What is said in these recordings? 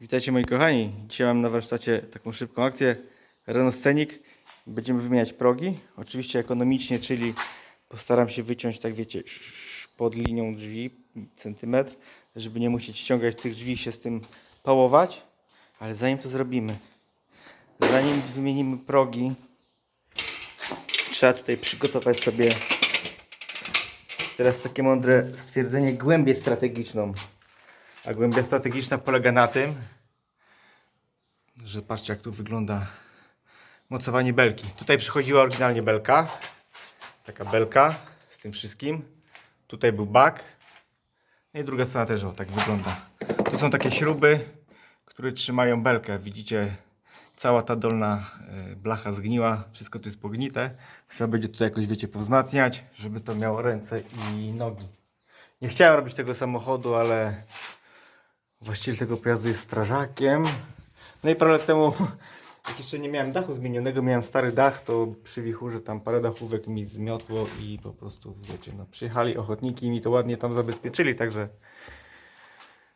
Witajcie moi kochani. Dzisiaj mam na warsztacie taką szybką akcję. Renault Scenic. Będziemy wymieniać progi. Oczywiście ekonomicznie, czyli postaram się wyciąć, tak wiecie, pod linią drzwi, centymetr, żeby nie musieć ściągać tych drzwi i się z tym pałować. Ale zanim to zrobimy, zanim wymienimy progi, trzeba tutaj przygotować sobie teraz takie mądre stwierdzenie, głębię strategiczną. A głębia strategiczna polega na tym, że patrzcie jak tu wygląda mocowanie belki. Tutaj przychodziła oryginalnie belka. Taka belka z tym wszystkim. Tutaj był bak. No i druga strona też o, tak wygląda. Tu są takie śruby, które trzymają belkę. Widzicie, cała ta dolna e, blacha zgniła. Wszystko tu jest pognite. Trzeba będzie tutaj jakoś, wiecie, powzmacniać, żeby to miało ręce i nogi. Nie chciałem robić tego samochodu, ale Właściciel tego pojazdu jest strażakiem. No i parę lat temu, jak jeszcze nie miałem dachu zmienionego, miałem stary dach, to przy wichurze tam parę dachówek mi zmiotło i po prostu, wiecie, no, przyjechali ochotniki i mi to ładnie tam zabezpieczyli, także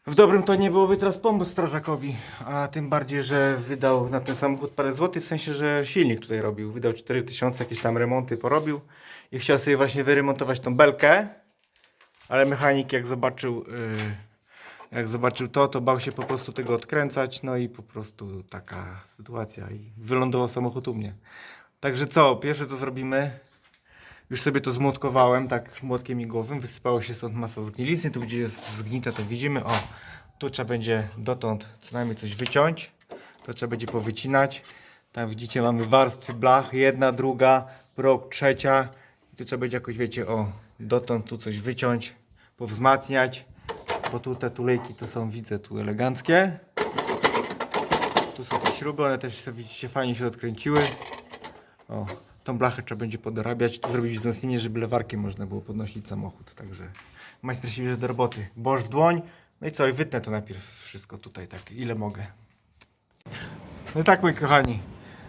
w dobrym to nie byłoby teraz pomóc strażakowi, a tym bardziej, że wydał na ten samochód parę złotych, w sensie, że silnik tutaj robił. Wydał 4000, jakieś tam remonty porobił i chciał sobie właśnie wyremontować tą belkę, ale mechanik jak zobaczył... Yy, jak zobaczył to, to bał się po prostu tego odkręcać, no i po prostu taka sytuacja i wylądował samochód u mnie. Także co, pierwsze co zrobimy, już sobie to zmłotkowałem, tak młotkiem igłowym, wysypało się stąd masa zgnilizny, tu gdzie jest zgnite to widzimy, o, tu trzeba będzie dotąd co najmniej coś wyciąć, to trzeba będzie powycinać, tam widzicie mamy warstwy blach, jedna, druga, prog, trzecia, i tu trzeba będzie jakoś, wiecie, o, dotąd tu coś wyciąć, powzmacniać, bo tu te tulejki to są, widzę, tu eleganckie. Tu są te śruby, one też sobie widzicie fajnie się odkręciły. O, tą blachę trzeba będzie podorabiać, tu zrobić wzmocnienie, żeby lewarkiem można było podnosić samochód, także majster się bierze do roboty. Boż w dłoń, no i co, i wytnę to najpierw wszystko tutaj, tak, ile mogę. No i tak, moi kochani,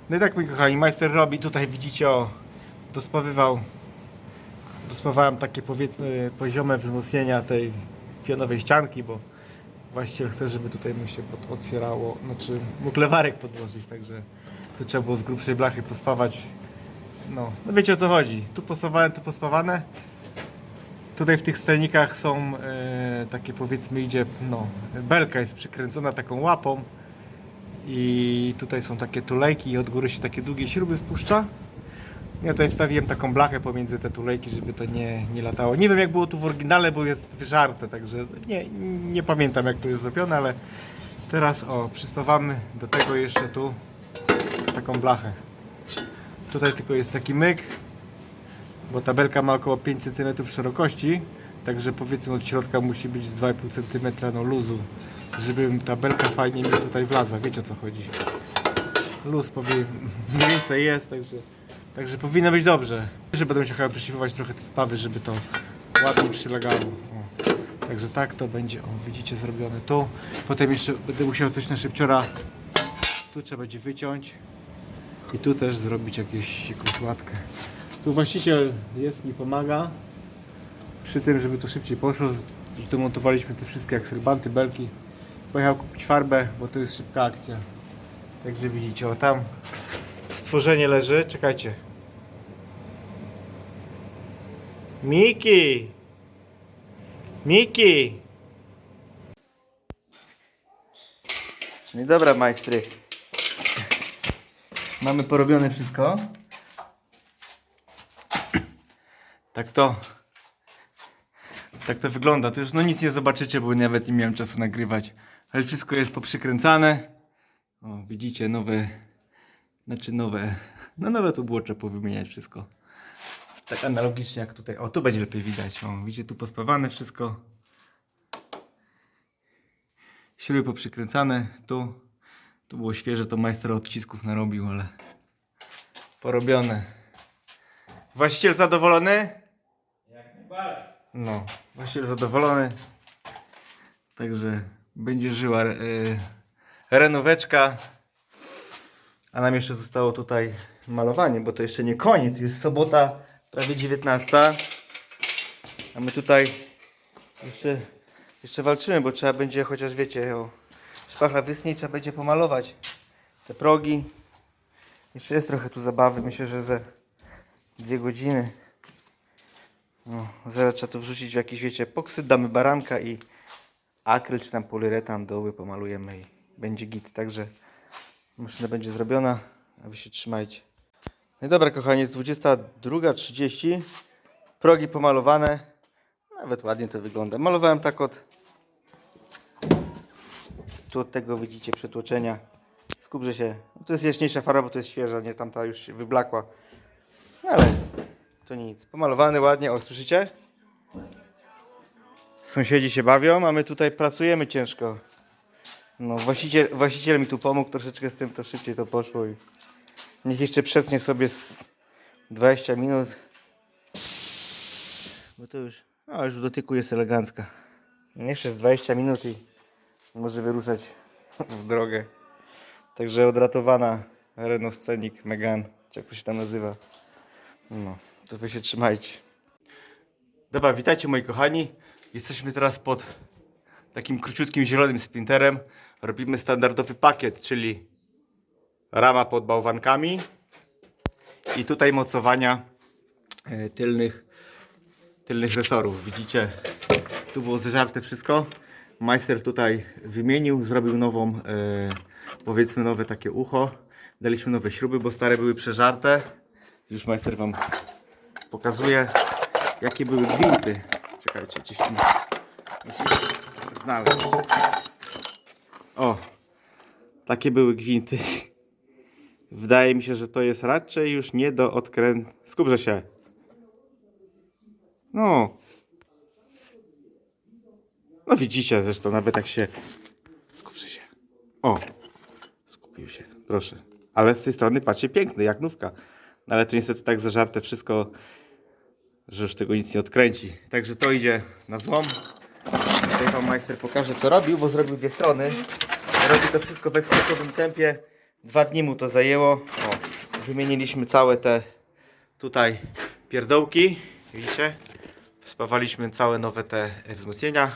no i tak, moi kochani, majster robi, tutaj widzicie, o, dospawywał Dospawałem takie powiedzmy poziome wzmocnienia tej pionowej ścianki, bo właściciel chce, żeby tutaj mu się pod otwierało, znaczy mógł lewarek podłożyć, także to trzeba było z grubszej blachy pospawać. No, no wiecie o co chodzi. Tu pospawałem, tu pospawane. Tutaj w tych scenikach są e, takie powiedzmy idzie, no, belka jest przykręcona taką łapą i tutaj są takie tulejki i od góry się takie długie śruby wpuszcza. Ja tutaj wstawiłem taką blachę pomiędzy te tulejki, żeby to nie, nie latało. Nie wiem jak było tu w oryginale, bo jest wyżarte, także nie, nie pamiętam jak to jest zrobione, ale teraz o, przyspawamy do tego jeszcze tu taką blachę. Tutaj tylko jest taki myk, bo ta belka ma około 5 cm szerokości, także powiedzmy od środka musi być z 2,5 cm no luzu, żeby ta belka fajnie mi tutaj wlazła, wiecie o co chodzi. Luz powie mniej więcej jest, także, także powinno być dobrze. Że będę musiał chyba trochę te spawy, żeby to ładnie przylegało. O. Także tak to będzie, o widzicie, zrobione tu. Potem jeszcze będę musiał coś na szybciora, tu trzeba będzie wyciąć i tu też zrobić jakieś, jakąś łatkę. Tu właściciel jest, mi pomaga przy tym, żeby to szybciej poszło. Już demontowaliśmy te wszystkie akselbanty, belki. Pojechał kupić farbę, bo to jest szybka akcja. Także widzicie, o tam stworzenie leży. Czekajcie. Miki! Miki! No i dobra, majstry. Mamy porobione wszystko. Tak to. Tak to wygląda. To już no nic nie zobaczycie, bo nawet nie miałem czasu nagrywać. Ale wszystko jest poprzykręcane. O, widzicie, nowe, znaczy nowe, no nowe tu było, trzeba powymieniać wszystko. Tak analogicznie jak tutaj, o tu będzie lepiej widać, o widzicie, tu pospawane wszystko. Śruby poprzykręcane, tu, tu było świeże, to majster odcisków narobił, ale porobione. Właściciel zadowolony? No, właściciel zadowolony. Także będzie żyła e, renóweczka. A nam jeszcze zostało tutaj malowanie, bo to jeszcze nie koniec. Już sobota, prawie 19. A my tutaj jeszcze, jeszcze walczymy, bo trzeba będzie chociaż wiecie, o, szpachla wysnie i trzeba będzie pomalować te progi. Jeszcze jest trochę tu zabawy, myślę, że ze dwie godziny. No, zaraz trzeba to wrzucić w jakiś, wiecie, poksyd, damy baranka i akryl czy tam poliuretan doły pomalujemy i będzie git. Także maszyna będzie zrobiona, a wy się trzymajcie. No i dobra, kochani, jest 22.30. Progi pomalowane. Nawet ładnie to wygląda. Malowałem tak od tu od tego widzicie przetłoczenia. Skupże się. No to jest jaśniejsza farba, bo to jest świeża, nie tamta już się wyblakła. No ale to nic. Pomalowany ładnie. O, słyszycie? Sąsiedzi się bawią, a my tutaj pracujemy ciężko. No, właściciel, właściciel mi tu pomógł troszeczkę z tym, to szybciej to poszło i niech jeszcze przesnie sobie z 20 minut. Bo to już, no już w dotyku jest elegancka. Jeszcze z 20 minut i może wyruszać w drogę. Także odratowana Renault Scenic Megane, czy jak to się tam nazywa. No, to wy się trzymajcie. Dobra, witajcie moi kochani. Jesteśmy teraz pod takim króciutkim zielonym sprinterem. Robimy standardowy pakiet, czyli rama pod bałwankami i tutaj mocowania e, tylnych, tylnych resorów. Widzicie, tu było zeżarte wszystko. Majster tutaj wymienił, zrobił nową, e, powiedzmy nowe takie ucho. Daliśmy nowe śruby, bo stare były przeżarte. Już majster wam pokazuje, jakie były gwinty. Czekajcie, gdzieś tu znaleźć. O, takie były gwinty. Wydaje mi się, że to jest raczej już nie do odkręt... Skupże się. No. No widzicie zresztą, nawet jak się... Skupże się. O, skupił się, proszę. Ale z tej strony patrzcie, piękny, jak nówka. No Ale to niestety tak zażarte wszystko, że już tego nic nie odkręci. Także to idzie na złom. Tutaj wam majster pokaże co robił, bo zrobił dwie strony. Robi to wszystko w ekspresowym tempie. Dwa dni mu to zajęło. O, wymieniliśmy całe te tutaj pierdołki. Widzicie? Spawaliśmy całe nowe te wzmocnienia,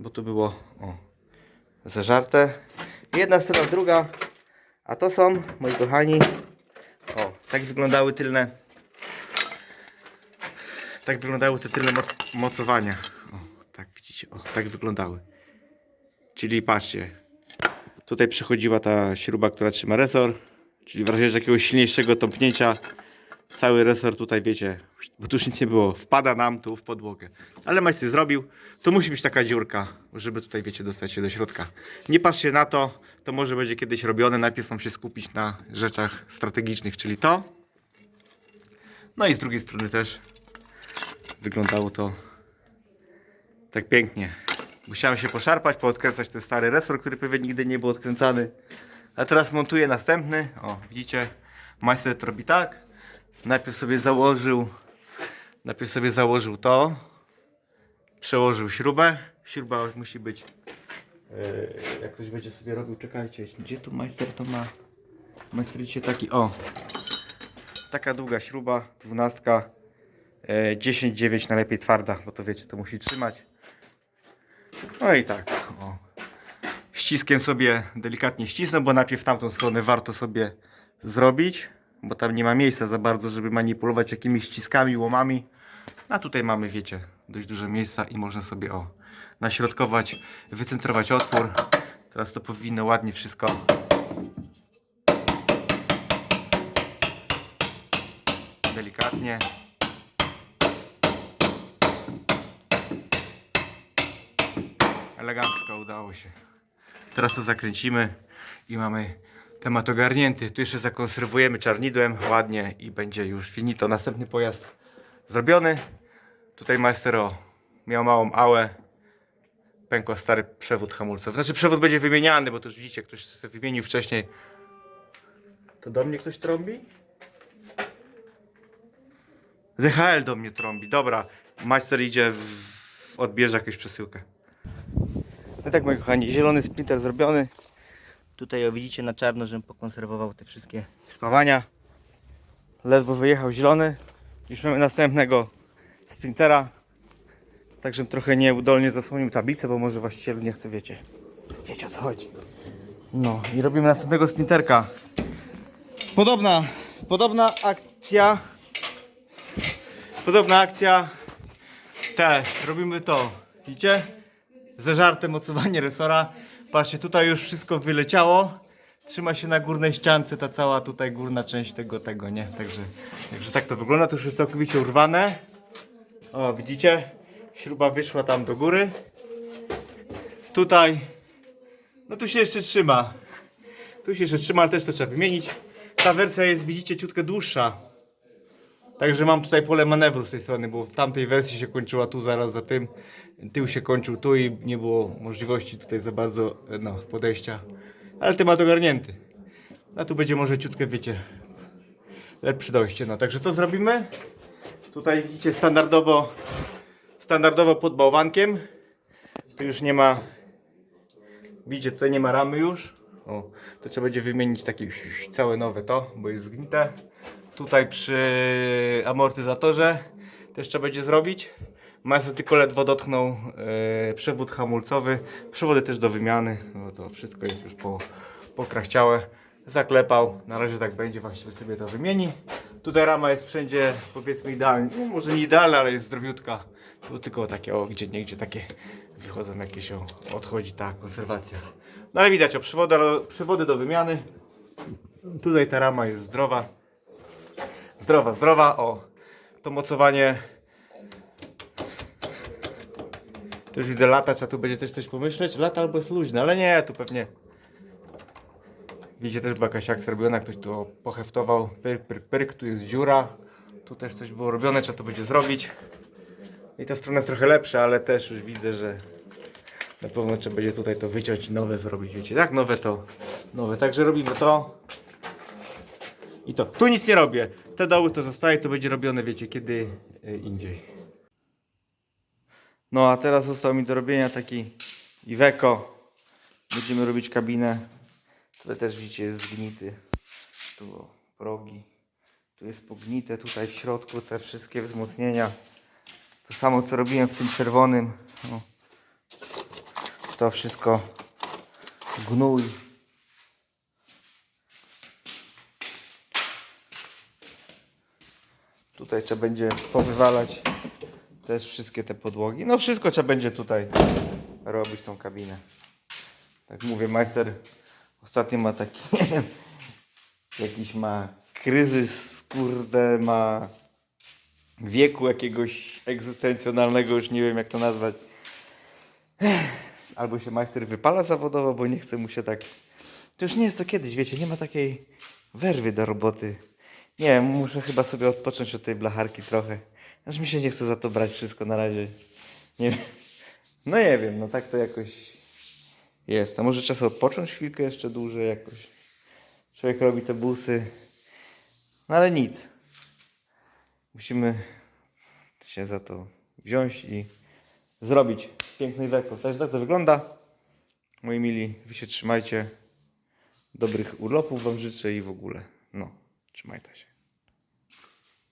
bo tu było o, zażarte. Jedna strona, druga. A to są, moi kochani, o, tak wyglądały tylne tak wyglądały te tylne moc mocowania. O, widzicie, o, tak wyglądały. Czyli patrzcie, tutaj przychodziła ta śruba, która trzyma resor, czyli w razie jakiegoś silniejszego tąpnięcia, cały resor tutaj, wiecie, bo tu już nic nie było, wpada nam tu w podłogę. Ale majster zrobił, to musi być taka dziurka, żeby tutaj, wiecie, dostać się do środka. Nie patrzcie na to, to może będzie kiedyś robione, najpierw mam się skupić na rzeczach strategicznych, czyli to. No i z drugiej strony też wyglądało to tak pięknie. Musiałem się poszarpać, poodkręcać ten stary resor, który pewnie nigdy nie był odkręcany. A teraz montuję następny. O, widzicie, majster to robi tak. Najpierw sobie założył, najpierw sobie założył to, przełożył śrubę. Śruba musi być, e, jak ktoś będzie sobie robił, czekajcie, gdzie tu majster to ma? Majster dzisiaj taki, o, taka długa śruba, dwunastka. E, 10-9 najlepiej twarda, bo to wiecie, to musi trzymać. No i tak. O. Ściskiem sobie delikatnie ścisnę, bo najpierw tamtą stronę warto sobie zrobić, bo tam nie ma miejsca za bardzo, żeby manipulować jakimiś ściskami, łomami. A tutaj mamy, wiecie, dość dużo miejsca i można sobie o naśrodkować, wycentrować otwór. Teraz to powinno ładnie wszystko delikatnie. Elegancko udało się. Teraz to zakręcimy i mamy temat ogarnięty. Tu jeszcze zakonserwujemy czarnidłem ładnie i będzie już finito. Następny pojazd zrobiony. Tutaj majstero miał małą ałę. Pękł stary przewód hamulców. Znaczy przewód będzie wymieniany, bo to już widzicie, ktoś sobie wymienił wcześniej. To do mnie ktoś trąbi? DHL do mnie trąbi. Dobra, majster idzie, w... odbierze jakąś przesyłkę. Tak moi kochani, zielony sprinter zrobiony. Tutaj widzicie na czarno, żebym pokonserwował te wszystkie spawania. Ledwo wyjechał zielony. Już mamy następnego sprintera. Tak, żebym trochę nieudolnie zasłonił tablicę, bo może właściciel nie chce, wiecie. Wiecie o co chodzi. No i robimy następnego splinterka. Podobna, podobna akcja. Podobna akcja. Te, robimy to. Widzicie? Zeżarte mocowanie resora. Patrzcie, tutaj już wszystko wyleciało. Trzyma się na górnej ściance ta cała tutaj górna część tego, tego, nie? Także, także tak to wygląda. To już jest całkowicie urwane. O, widzicie? Śruba wyszła tam do góry. Tutaj. No tu się jeszcze trzyma. Tu się jeszcze trzyma, ale też to trzeba wymienić. Ta wersja jest, widzicie, ciutkę dłuższa. Także mam tutaj pole manewru z tej strony, bo w tamtej wersji się kończyła tu zaraz za tym. Tył się kończył tu i nie było możliwości tutaj za bardzo no, podejścia. Ale temat ogarnięty. A tu będzie może ciutkę, wiecie, lepsze dojście. No także to zrobimy. Tutaj widzicie standardowo, standardowo pod bałwankiem. Tu już nie ma, widzicie tutaj nie ma ramy już. O, to trzeba będzie wymienić takie całe nowe to, bo jest zgnite. Tutaj przy amortyzatorze też trzeba będzie zrobić. Majster tylko ledwo dotknął e, przewód hamulcowy. Przewody też do wymiany. No to wszystko jest już po, pokrachciałe. Zaklepał. Na razie tak będzie. Właściwie sobie to wymieni. Tutaj rama jest wszędzie powiedzmy idealna. No, może nie idealna, ale jest zdrowiutka. Tu tylko takie, o gdzie nie gdzie takie wychodzą jakieś, o, odchodzi ta konserwacja. No ale widać, o przewody, przewody do wymiany. Tutaj ta rama jest zdrowa. Zdrowa, zdrowa. O, to mocowanie. Tu już widzę latać, a tu będzie też coś pomyśleć. Lata albo jest luźne, ale nie, tu pewnie. Widzicie, też była jakaś akcja robiona, ktoś tu poheftował. Pyk, pyk, pyk, tu jest dziura. Tu też coś było robione, trzeba to będzie zrobić. I ta strona jest trochę lepsza, ale też już widzę, że na pewno trzeba będzie tutaj to wyciąć i nowe zrobić. Wiecie, jak nowe to nowe. Także robimy to. I to. Tu nic nie robię. Te doły to zostaje, to będzie robione, wiecie, kiedy y, indziej. No a teraz został mi do robienia taki Iveco. Będziemy robić kabinę. Tutaj też widzicie jest zgnity. Tu progi. Tu jest pognite. Tutaj w środku te wszystkie wzmocnienia. To samo co robiłem w tym czerwonym. O. To wszystko gnój. Tutaj trzeba będzie powywalać też wszystkie te podłogi. No wszystko trzeba będzie tutaj robić tą kabinę. Tak mówię, majster ostatnio ma taki, nie wiem, jakiś ma kryzys, kurde, ma wieku jakiegoś egzystencjonalnego, już nie wiem jak to nazwać. Albo się majster wypala zawodowo, bo nie chce mu się tak... To już nie jest to kiedyś, wiecie, nie ma takiej werwy do roboty. Nie muszę chyba sobie odpocząć od tej blacharki trochę. Aż mi się nie chce za to brać wszystko na razie. Nie wiem. No nie wiem, no tak to jakoś jest. A może czas odpocząć chwilkę jeszcze dłużej jakoś. Człowiek robi te busy. No ale nic. Musimy się za to wziąć i zrobić piękny weko. Też tak to wygląda. Moi mili, wy się trzymajcie. Dobrych urlopów wam życzę i w ogóle. No, trzymajcie się.